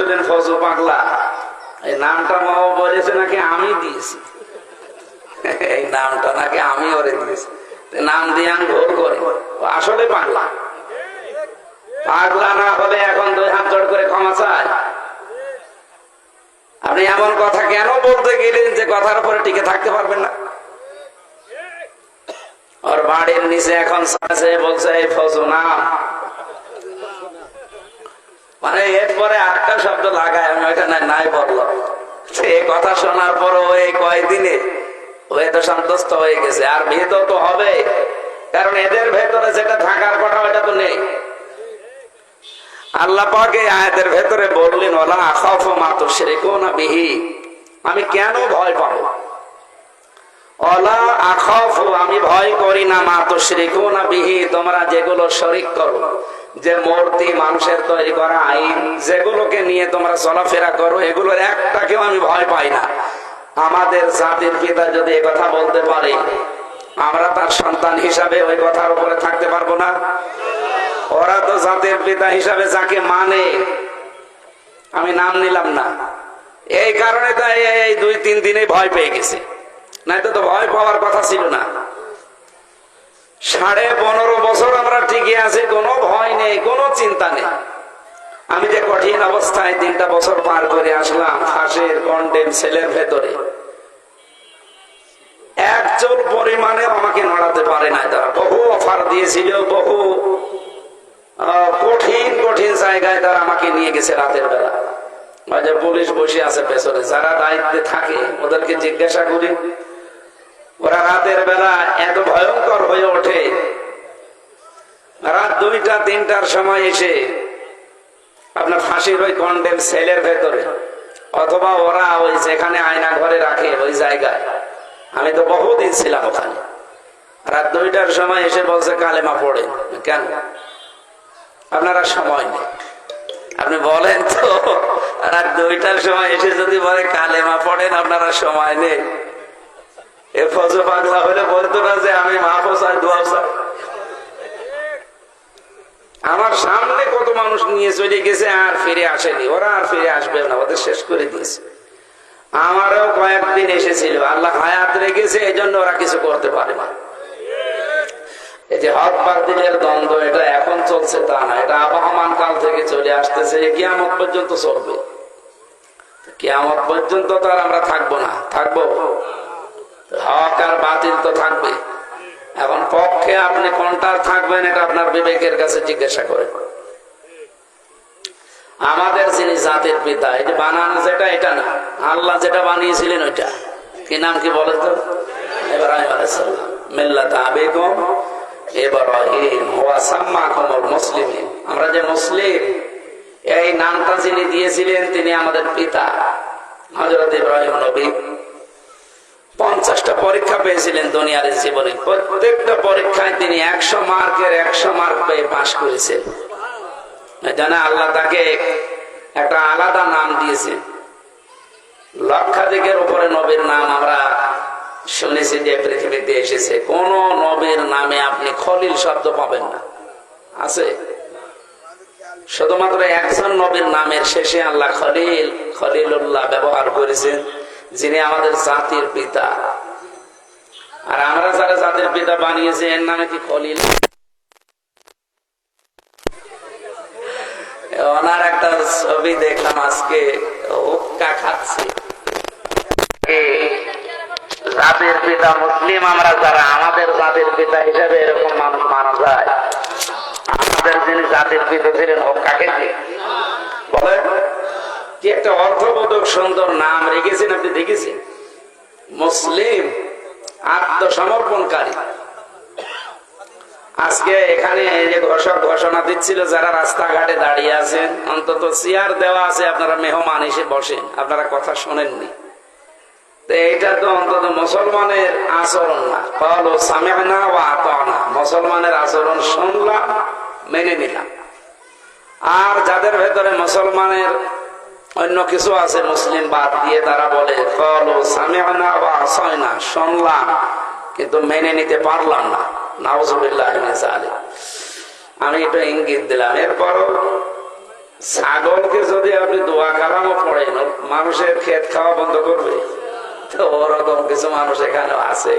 শুনেন ফজু পাগলা। এই নামটা মাও বলেছে নাকি আমি দিয়েছি। এই নামটা নাকি আমি ওরে দিয়েছি। নাম দিয়ে আমি ভুল করি। আসলে পাগলা। পাগলা না হলে এখন দুই হাত জোড় করে ক্ষমা চায়। আপনি এমন কথা কেন বলতে গেলেন যে কথার উপরে টিকে থাকতে পারবেন না? ওর বাড়ির নিচে এখন বলছে, এই ফজু নাম। মানে এরপরে আটটা শব্দ লাগায়, আমি ওইখানে নাই বলল। এই কথা শোনার পর ওই কয়দিনে ও এত সন্তুষ্ট হয়ে গেছে। আর ভীত তো হবে, কারণ এদের ভেতরে যেটা থাকার কথা ওটা তো নেই। আল্লাহ আয়াতের ভেতরে বললেন ওলা আখাফ মাতো সেরেকো না বিহি। আমি কেন ভয় পাবো? আমি ভয় করি না মাতো সেরেকো না বিহি, তোমরা যেগুলো শরিক করো, যে মূর্তি মানুষের তৈরি করা আইন, যেগুলোকে নিয়ে তোমরা চলাফেরা করো, এগুলোর একটাকেও আমি ভয় পাই না। আমাদের জাতির পিতা যদি কথা বলতে পারে, আমরা তার সন্তান হিসাবে ওই কথার উপরে থাকতে পারব না। ওরা তো জাতির পিতা হিসাবে যাকে মানে আমি নাম নিলাম না। এই কারণে তাই এই দুই তিন দিনে ভয় পেয়ে গেছে। নাই তো ভয় পাওয়ার কথা ছিল না। সাড়ে পনেরো বছর আমরা টিকে আছি, কোনো ভয় নেই, কোনো চিন্তা নেই। আমি যে কঠিন অবস্থায় তিনটা বছর পার করে আসলাম ফাঁসের কন্ডেম সেলের ভেতরে। একজন পরিমাণে আমাকে নড়াতে পারে না তারা। বহু অফার দিয়েছিল, বহু কঠিন কঠিন জায়গায় তারা আমাকে নিয়ে গেছে রাতের বেলা। পুলিশ বসে আছে পেছনে, যারা দায়িত্বে থাকে, ওদেরকে জিজ্ঞাসা করি ওরা রাতের বেলা এত ভয়ঙ্কর হয়ে ওঠে। রাত দুইটা, তিনটার সময় এসে আপনার ফাঁসির ওই কন্ডেম সেলের ভেতরে, অথবা ওরা ওই যেখানে আয়না ঘরে রাখে ওই জায়গায়। আমি তো বহুদিন ছিলাম ওখানে। রাত দুইটার সময় এসে বলছে, কালেমা পড়ে। কেন? আপনারা সময় নেই। আপনি বলেন তো, রাত দুইটার সময় এসে যদি বলে, কালেমা পড়েন, আপনারা সময় নেই। এ ফজো পাগলা হলে বলতো না যে আমি মাহফুজ আর দোয়া চাই আমার সামনে কত মানুষ নিয়ে চলে গেছে, আর ফিরে আসেনি। ওরা আর ফিরে আসবে না, ওদের শেষ করে দিয়েছে। আমারও কয়েকদিন এসেছিল, আল্লাহ হায়াত রেখেছে এই জন্য ওরা কিছু করতে পারে না। এই যে হক বাতিলের দ্বন্দ্ব, এটা এখন চলছে তা না, এটা আবহমান কাল থেকে চলে আসতেছে কিয়ামত পর্যন্ত চলবে। কিয়ামত পর্যন্ত তো আর আমরা থাকব না, থাকব। হক আর বাতিল তো থাকবে এখন পক্ষে আপনি কোনটা থাকবেন এটা আপনার বিবেকের কাছে জিজ্ঞাসা করে। আমাদের যিনি জাতির পিতা যে বানানো যেটা, এটা না। আল্লাহ যেটা বানিয়েছিলেন ওইটা। কি নাম কি বলে তো? তিনি আমাদের পিতা, হযরত ইব্রাহিম নবী। পঞ্চাশটা পরীক্ষা পেয়েছিলেন দুনিয়ার জীবনে। প্রত্যেকটা পরীক্ষায় তিনি একশো মার্কের একশো মার্ক পেয়ে পাশ করেছেন। জানা আল্লাহ তাকে একটা আলাদা নাম দিয়েছেন। লক্ষাধিকের উপরে নবীর নাম আমরা শুনেছি যে পৃথিবীতে এসেছে। কোন নবীর নামে আপনি খলিল শব্দ পাবেন না। আছে? শুধুমাত্র একজন নবীর নামের শেষে আল্লাহ খলিল, খলিলুল্লাহ ব্যবহার করেছেন। যিনি আমাদের জাতির পিতা। আর আমরা যারা জাতির পিতা বানিয়েছি, এর নামে কি খলিল? ওনার একটা ছবি দেখলাম আজকে, হুক্কা খাচ্ছে। জাতির পিতা মুসলিম, আমরা যারা আমাদের জাতির পিতা হিসাবে এরকম মানুষ মানা যায়। আমাদের যিনি জাতির পিতা ছিলেন হুক্কা খেতে বলে কি একটা অর্থবোধক সুন্দর নাম রেখেছেন আপনি দেখেছেন? মুসলিম আত্মসমর্পণকারী। আজকে এখানে যে ঘোষক ঘোষণা দিচ্ছিল, যারা রাস্তাঘাটে দাঁড়িয়ে আছেন, অন্তত চেয়ার দেওয়া আছে, আপনারা মেহমান এসে বসেন, আপনারা কথা শোনেননি। তো এইটা তো অন্তত মুসলমানের আচরণ না। কলো সামেনা ও আতনা, মুসলমানের আচরণ শুনলাম, মেনে নিলাম। আর যাদের ভেতরে মুসলমানের অন্য কিছু আছে মুসলিম বাদ দিয়ে তারা বলে, কলো ও আসয়না শুনলাম, কিন্তু মেনে নিতে পারলাম না। নাউজুবিল্লাহ আমি এটা ইঙ্গিত দিলাম। এরপরও ছাগলকে যদি আপনি দোয়া মানুষের ক্ষেত খাওয়া বন্ধ করবে। তো ওরকম কিছু মানুষ এখানে আছে।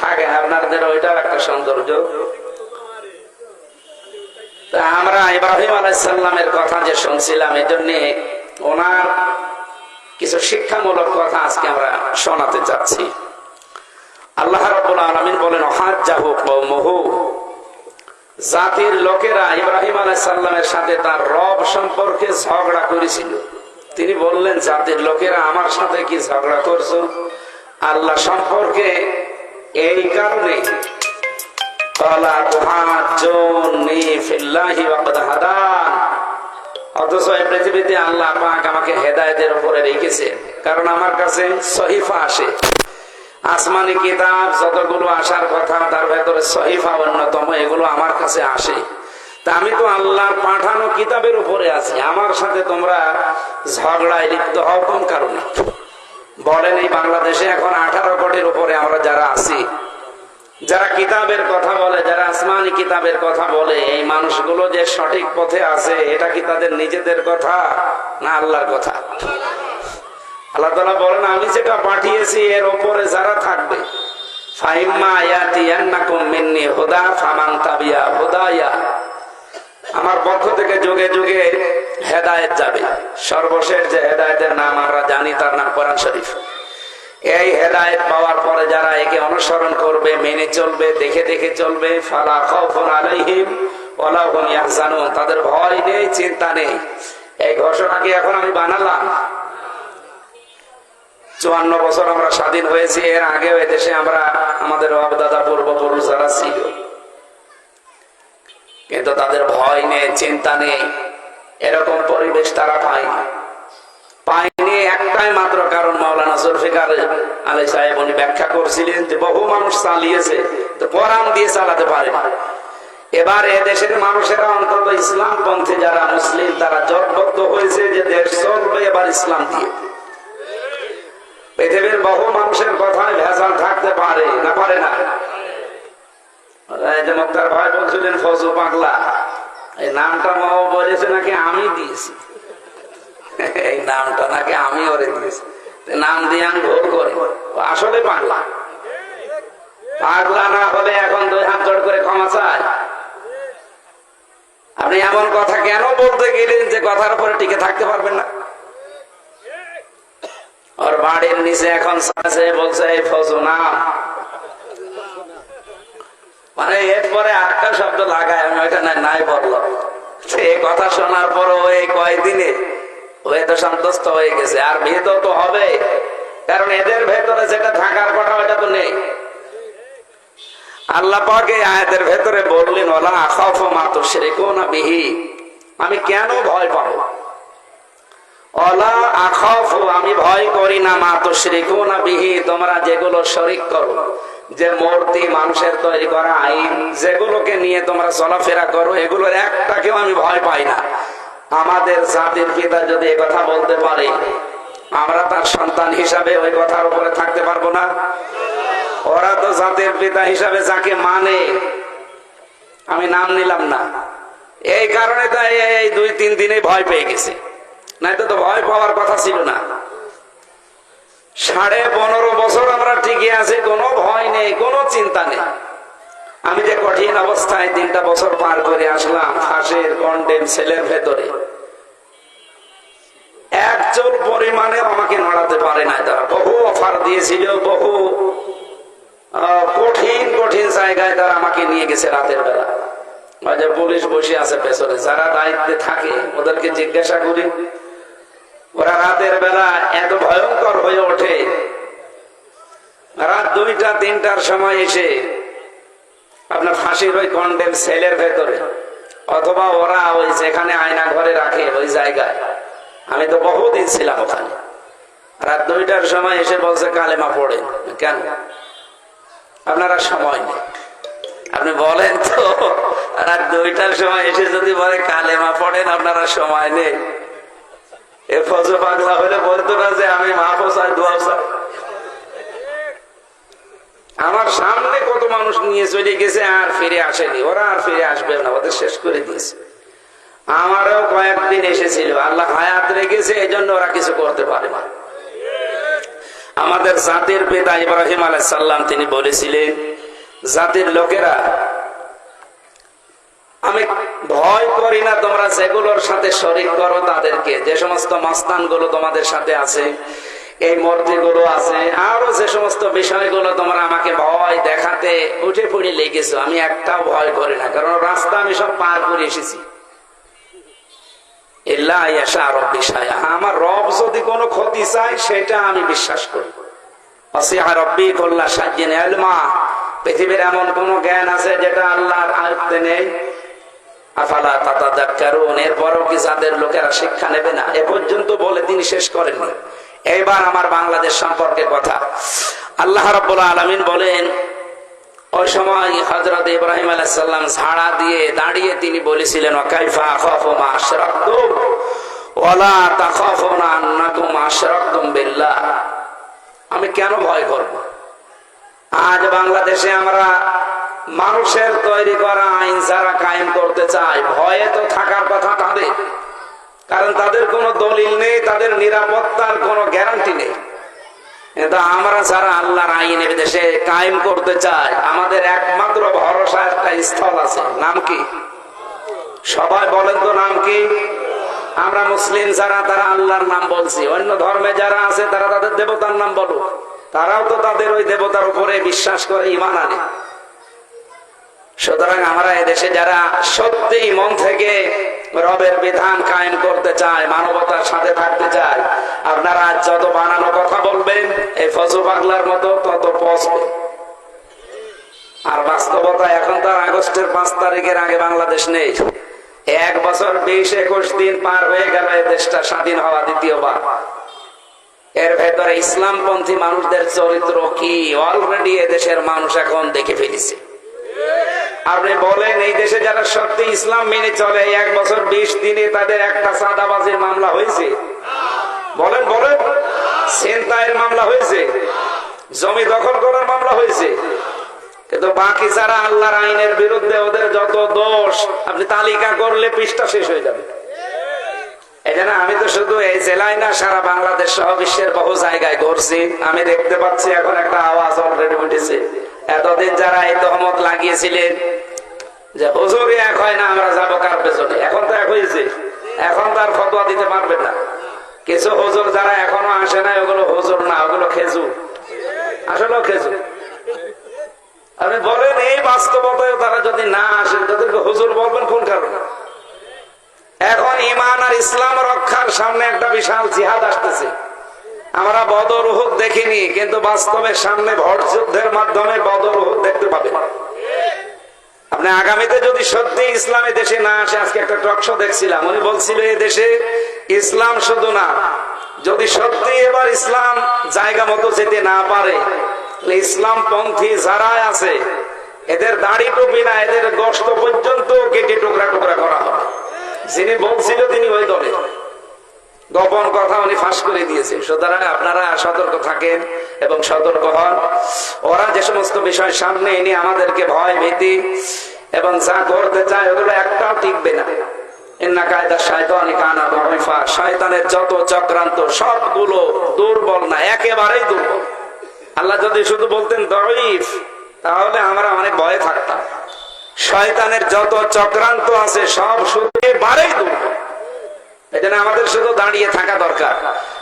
থাকে আপনাদের ওইটাও একটা সৌন্দর্য। আমরা ইব্রাহিম আলাইসাল্লামের কথা যে শুনছিলাম এই জন্য ওনার কিছু শিক্ষামূলক কথা আজকে আমরা শোনাতে চাচ্ছি। আল্লাহ রাব্বুল আলমিন বলেন হাত হাজ্জাহু কওমুহু। জাতির লোকেরা ইব্রাহিম আলাইসাল্লামের সাথে তার রব সম্পর্কে ঝগড়া করেছিল। তিনি বললেন, জাতির লোকেরা আমার সাথে কি ঝগড়া করছ? আল্লাহ সম্পর্কে এই কারণে কলা নি ফিল্লাহি ওয়া কদ হাদান অথচ এই পৃথিবীতে আল্লাহ পাক আমাকে হেদায়েতের উপরে রেখেছে। কারণ আমার কাছে সহিফা আসে। আসমানি কিতাব যতগুলো আসার কথা, তার ভেতরে সহিফা অন্যতম, এগুলো আমার কাছে আসে। তা আমি তো আল্লাহর পাঠানো কিতাবের উপরে আছি। আমার সাথে তোমরা ঝগড়ায় লিপ্ত হও কোন কারণে? বলেন এই বাংলাদেশে এখন আঠারো কোটির উপরে আমরা যারা আছি যারা কিতাবের কথা বলে, যারা আসমানি কিতাবের কথা বলে, এই মানুষগুলো যে সঠিক পথে আছে, এটা কি তাদের নিজেদের কথা না আল্লাহর কথা? আল্লাহ তালা বলেন, আমি যেটা পাঠিয়েছি, এর ওপরে যারা থাকবে আমার পক্ষ থেকে যুগে যুগে হেদায়েত যাবে। সর্বশেষ যে হেদায়েতের নাম আমরা জানি, তার নাম কোরআন শরীফ। এই হেদায়েত পাওয়ার পরে যারা একে অনুসরণ করবে, মেনে চলবে, দেখে দেখে চলবে, ফালা খাউফুন আলাইহিম ওয়ালা হুম ইয়াহজানুন। তাদের ভয় নেই, চিন্তা নেই। এই ঘোষণা কি এখন আমি বানালাম। চুয়ান্ন বছর আমরা স্বাধীন হয়েছি, এর আগেও এদেশে আমরা আমাদের বাপদাদা পূর্বপুরুষ যারা ছিল। কিন্তু তাদের ভয় নেই, চিন্তা নেই। এরকম পরিবেশ তারা পায়নি পায়নি। একটাই মাত্র কারণ মাওলানা জুলফিকার আলাই সাহেব উনি ব্যাখ্যা করছিলেন যে বহু মানুষ চালিয়েছে, তো পরাম দিয়ে চালাতে পারে না। এবার এ দেশের মানুষেরা অন্তত ইসলাম পন্থে যারা মুসলিম, তারা জটবদ্ধ হয়েছে যে দেশ চলবে এবার ইসলাম দিয়ে। পৃথিবীর বহু মানুষের কথায় ভেজাল থাকতে পারে না পারে না। মুক্তার ভাই বলছিলেন, ফজু পাগলা। এই নামটা মাও বলেছে নাকি আমি দিয়েছি। এই নামটা নাকি আমি ওরে দিয়েছি। নাম দিয়ে আমি ভুল করি। আসলে পাগলা। পাগলা না হলে এখন দুই হাত জোড় করে ক্ষমা চায়। আপনি এমন কথা কেন বলতে গেলেন যে কথার উপরে টিকে থাকতে পারবেন না? ওর বাড়ির নিচে এখন বলছে, এই ফজু নাম মানে এরপরে আটটা শব্দ লাগায়, আমি ওইটা নাই বললাম। এই কথা শোনার পর ওই কয়দিনে ও এত সন্তুষ্ট হয়ে গেছে। আর ভেতর তো হবে। কারণ এদের ভেতরে যেটা থাকার কথা ওটা তো নেই। আয়াতের ভেতরে বললেন ওলা বিহি। আমি কেন ভয় পাবো? অলা আমি ভয় করি না মা তো বিহি। তোমরা যেগুলো শরিক করো, যে মূর্তি মানুষের তৈরি করা আইন, যেগুলোকে নিয়ে তোমরা চলাফেরা করো, এগুলোর একটাকেও আমি ভয় পাই না। আমাদের জাতির পিতা যদি এ কথা বলতে পারে, আমরা তার সন্তান হিসাবে ওই কথার উপরে থাকতে পারব না। ওরা তো জাতির পিতা হিসাবে যাকে মানে আমি নাম নিলাম না। এই কারণে তাই এই দুই, তিন দিনে ভয় পেয়ে গেছে। নাইতো তো ভয় পাওয়ার কথা ছিল না। সাড়ে পনেরো বছর আমরা টিকে আছি, কোনো ভয় নেই, কোনো চিন্তা নেই। আমি যে কঠিন অবস্থায় তিনটা বছর পার করে আসলাম ফাঁসের কন্ডেম সেলের ভেতরে। একচল পরিমাণে আমাকে নড়াতে পারে না তারা। বহু অফার দিয়েছিল, বহু কঠিন কঠিন জায়গায় তারা আমাকে নিয়ে গেছে রাতের বেলা। যে পুলিশ বসে আছে পেছনে, যারা দায়িত্বে থাকে ওদেরকে জিজ্ঞাসা করি। ওরা রাতের বেলা এত ভয়ঙ্কর হয়ে ওঠে। রাত দুইটা, তিনটার সময় এসে আপনার ফাঁসির ওই কন্ডেম সেলের ভেতরে। অথবা ওরা ওই যেখানে আয়না ঘরে রাখে, ওই জায়গায়। আমি তো বহুদিন ছিলাম ওখানে। রাত দুইটার সময় এসে বলছে, কালেমা পড়ে কেন? আপনারা সময় নেই। আপনি বলেন তো, রাত দুইটার সময় এসে যদি বলে, কালেমা পড়েন, আপনারা সময় নেই। এ ফজর পাগলা হলে বলতো না যে, আমি মাহফুজ আর দোয়া আমার সামনে কত মানুষ নিয়ে চলে গেছে, আর ফিরে আসেনি। ওরা আর ফিরে আসবে না, ওদের শেষ করে দিয়েছে। আমারও কয়েকদিন এসেছিল, আল্লাহ হায়াত রেখেছে এই জন্য ওরা কিছু করতে পারে না। আমাদের জাতির পিতা ইব্রাহিম আলাইসাল্লাম তিনি বলেছিলেন, জাতির লোকেরা, আমি ভয় করি না তোমরা যেগুলোর সাথে শরিক করো তাদেরকে। যে সমস্ত মাস্তানগুলো তোমাদের সাথে আছে এই মূর্তি গুলো আছে। আরও যে সমস্ত বিষয়গুলো তোমরা আমাকে ভয় দেখাতে উঠে পড়ে লেগেছো, আমি একটাও ভয় করি না, কারণ রাস্তা আমি সব পার করে এসেছি। আমার রব যদি কোনো ক্ষতি চায়, সেটা আমি বিশ্বাস করি। পৃথিবীর এমন কোন জ্ঞান আছে যেটা আল্লাহর আয়ত্তে নেই? আফালা তাতা দাক্কারুন এরপরও কি যাদের লোকেরা শিক্ষা নেবে না? এ পর্যন্ত বলে তিনি শেষ করেননি। এইবার আমার বাংলাদেশ সম্পর্কে কথা। আল্লাহ রাব্বুল আলামিন বলেন, ওই সময় হজরত ইব্রাহিম আলাইসাল্লাম ঝাড়া দিয়ে দাঁড়িয়ে তিনি বলেছিলেন, ওয়াকাইফা আখাফু মা আশরাকতুম, ওয়ালা তাখাফুনা আন্নাকুম আশরাকতুম বিল্লাহ। আমি কেন ভয় করব? আজ বাংলাদেশে আমরা মানুষের তৈরি করা আইন যারা কায়েম করতে চায়, ভয়ে তো থাকার কথা তাদের। কারণ তাদের কোনো দলিল নেই, তাদের নিরাপত্তার কোনো গ্যারান্টি নেই। কিন্তু আমরা যারা আল্লাহর আইন দেশে কায়েম করতে চাই, আমাদের একমাত্র ভরসা একটা স্থল আছে। নাম কি? সবাই বলেন তো নাম কি? আমরা মুসলিম যারা, তারা আল্লাহর নাম বলছি। অন্য ধর্মে যারা আছে, তারা তাদের দেবতার নাম বলুক। তারাও তো তাদের ওই দেবতার উপরে বিশ্বাস করে ইমান আনে। সুতরাং আমরা এদেশে যারা সত্যি মন থেকে রবের বিধান কায়েম করতে চায়, মানবতার সাথে থাকতে চায়, আপনারা যত বানানো কথা বলবেন, এই ফজু পাগলার মতো তত পচবে। আর বাস্তবতা এখন তো আগস্টের পাঁচ তারিখের আগে বাংলাদেশ নেই। এক বছর বিশ একুশ দিন পার হয়ে গেল দেশটা স্বাধীন হওয়া দ্বিতীয়বার। এর ভেতরে ইসলামপন্থী মানুষদের চরিত্র কি? অলরেডি এদেশের মানুষ এখন দেখে ফেলেছে। আপনি বলেন, এই দেশে যারা সত্যি ইসলাম মেনে চলে এক বছর বিশ দিনে তাদের একটা চাঁদাবাজির মামলা হয়েছে। বলেন বলেন। সেন্তায়ের মামলা হয়েছে। জমি দখল করার মামলা হয়েছে। কিন্তু বাকি যারা আল্লাহর আইনের বিরুদ্ধে ওদের যত দোষ, আপনি তালিকা করলে পৃষ্ঠা শেষ হয়ে যাবে। আমি তো শুধু এই জেলায় না, সারা বাংলাদেশ সহ বিশ্বের বহু জায়গায় ঘুরছি। আমি দেখতে পাচ্ছি এখন একটা আওয়াজ অলরেডি উঠেছে। এতদিন যারা এই তহমত লাগিয়েছিলেন যে, হুজুরি, এক হয় না, আমরা যাব কার পেছনে? এখন তো এক হয়েছে। এখন তো আর ফতোয়া দিতে পারবেন না। কিছু হুজুর যারা এখনও আসে না ওগুলো হুজুর না, ওগুলো খেজুর। আসলেও খেজুর। আপনি বলেন, এই বাস্তবতায় তারা যদি না আসেন, তাদেরকে হুজুর বলবেন কোন কারণে? এখন ইমান আর ইসলাম রক্ষার সামনে একটা বিশাল জিহাদ আসতেছে। আমরা বদর উহুদ দেখিনি, কিন্তু বাস্তবের সামনে ভট যুদ্ধের মাধ্যমে বদর উহুদ দেখতে পাবেন আপনি আগামীতে যদি সত্যি ইসলামী দেশে না আসে, আজকে একটা টক শো দেখছিলাম, উনি বলছিল এই দেশে ইসলাম শুধু না, যদি সত্যি এবার ইসলাম জায়গা মতো যেতে না পারে ইসলাম পন্থী যারা আছে, এদের দাড়ি টুপি না, এদের গোস্ত পর্যন্ত কেটে টুকরা টুকরা করা হবে। যিনি বলছিল, তিনি ওই দলে। গোপন কথা উনি ফাঁস করে দিয়েছে। সুতরাং আপনারা সতর্ক থাকেন এবং সতর্ক হন। ওরা যে সমস্ত বিষয় সামনে এনে আমাদেরকে ভয়, ভীতি এবং যা করতে চায় ওগুলো একটাও টিকবে না। শয়তানের যত চক্রান্ত, সবগুলো দুর্বল না, একেবারেই দুর্বল। আল্লাহ যদি শুধু বলতেন দয়ফ তাহলে আমরা অনেক ভয়ে থাকতাম। শয়তানের যত চক্রান্ত আছে, সব শুধু এবারেই দুর্বল। এই জন্য আমাদের শুধু দাঁড়িয়ে থাকা দরকার।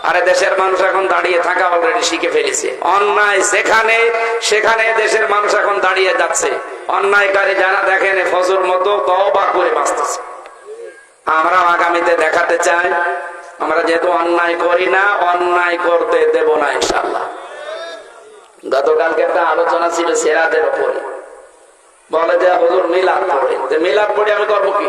আরে দেশের মানুষ এখন দাঁড়িয়ে থাকা অলরেডি শিখে ফেলেছে। অন্যায় যেখানে, সেখানে দেশের মানুষ এখন দাঁড়িয়ে যাচ্ছে। অন্যায়কারী যারা দেখেন ফজর মতো তবা করে বাঁচতেছে। আমরা আগামীতে দেখাতে চাই, আমরা যেহেতু অন্যায় করি না, অন্যায় করতে দেব না ইনশাল্লাহ গতকালকে একটা আলোচনা ছিল সেরাদের উপরে। বলে যে, হুজুর মিলাদ পড়ে মিলাদ পড়ে আমি করব কি?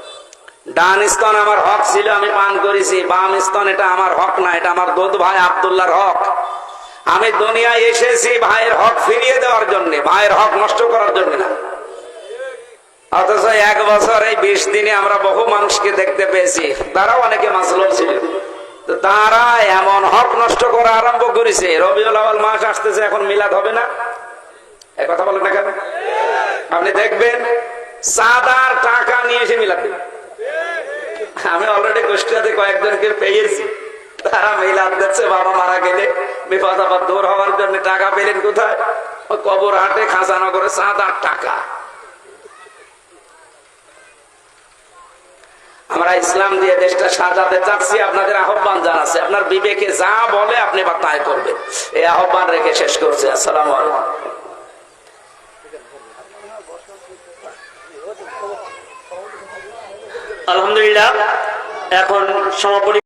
ডান স্তন আমার হক ছিল, আমি পান করেছি। বাম স্তন, এটা আমার হক না, এটা আমার দুধ ভাই আবদুল্লাহর হক। আমি দুনিয়ায় এসেছি ভাইয়ের হক ফিরিয়ে দেওয়ার জন্য, ভাইয়ের হক নষ্ট করার জন্য না। অথচ এক বছর এই বিশ দিনে আমরা বহু মানুষকে দেখতে পেয়েছি, তারাও অনেকে মাসলুম ছিল। তারা এমন হক নষ্ট করা আরম্ভ করেছে। রবিউল আওয়াল মাস আসতেছে, এখন মিলাদ হবে না? কথা বলেন না কেন? আপনি দেখবেন সাদার টাকা নিয়ে এসে মিলাদ দেবেন আমি অলরেডি কুষ্টিয়াতে কয়েকজনকে পেয়েছি। তারা মিলাদ দিচ্ছে, বাবা মারা গেলে। বিপদ আপদ দূর হওয়ার জন্য টাকা পেলেন কোথায়? কবর হাটে খাঁচানো করে সাদার টাকা। আমরা ইসলাম দিয়ে দেশটা সাজাতে চাচ্ছি, আপনাদের আহ্বান জানাচ্ছি। আপনার বিবেকে যা বলে আপনি বা তাই করবেন। এই আহ্বান রেখে শেষ করছি। আসসালামু আলাইকুম। আলহামদুলিল্লাহ এখন সমাপনী